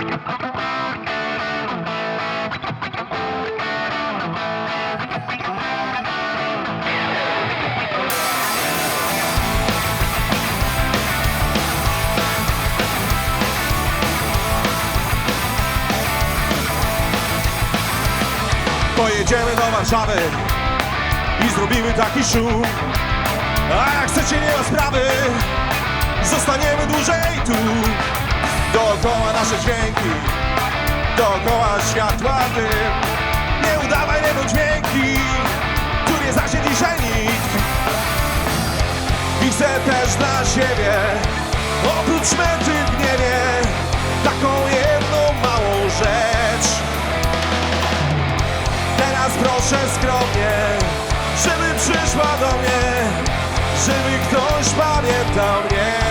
Pojedziemy do Warszawy i zrobimy taki szum. A jak chcecie, nie ma sprawy, zostaniemy dłużej tu. Nasze dźwięki, dookoła światła dym. Nie udawaj, nie bądź miękki, tu nie zasiedł dzisiaj nikt. I chcę też dla siebie, oprócz mety w gniewie, taką jedną małą rzecz. Teraz proszę skromnie, żeby przyszła do mnie, żeby ktoś pamiętał. Mnie.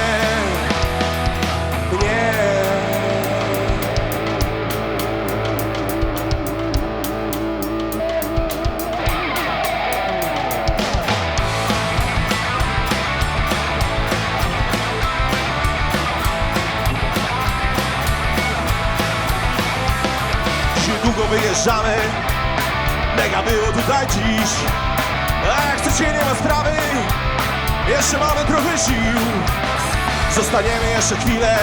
Wyjeżdżamy, mega było tutaj dziś. A jak chcecie, nie ma sprawy, jeszcze mamy trochę sił. Zostaniemy jeszcze chwilę,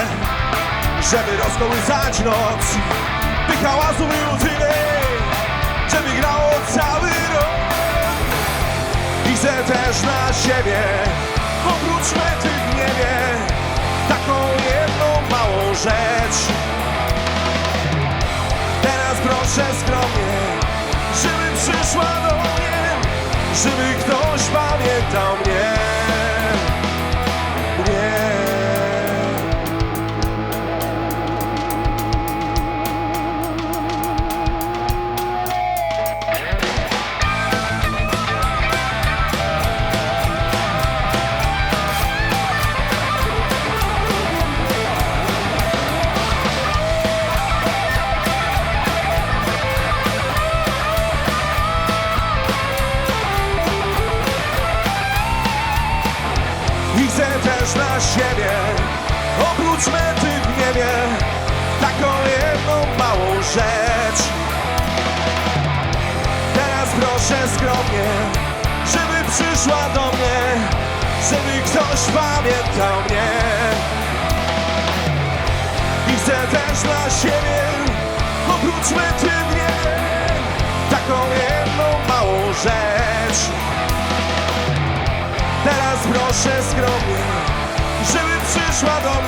żeby rozkołysać noc. By hałasu było tyle, żeby grało cały rok. I też na siebie, skromnie, żeby przyszła do mnie, żeby ktoś pamiętał mnie. Mnie. I też na siebie, oprócz mety w niebie, taką jedną małą rzecz. Teraz proszę skromnie, żeby przyszła do mnie, żeby ktoś pamiętał mnie. I też dla siebie, oprócz mety w niebie, taką jedną małą rzecz. Proszę skromnie, żeby przyszła do mnie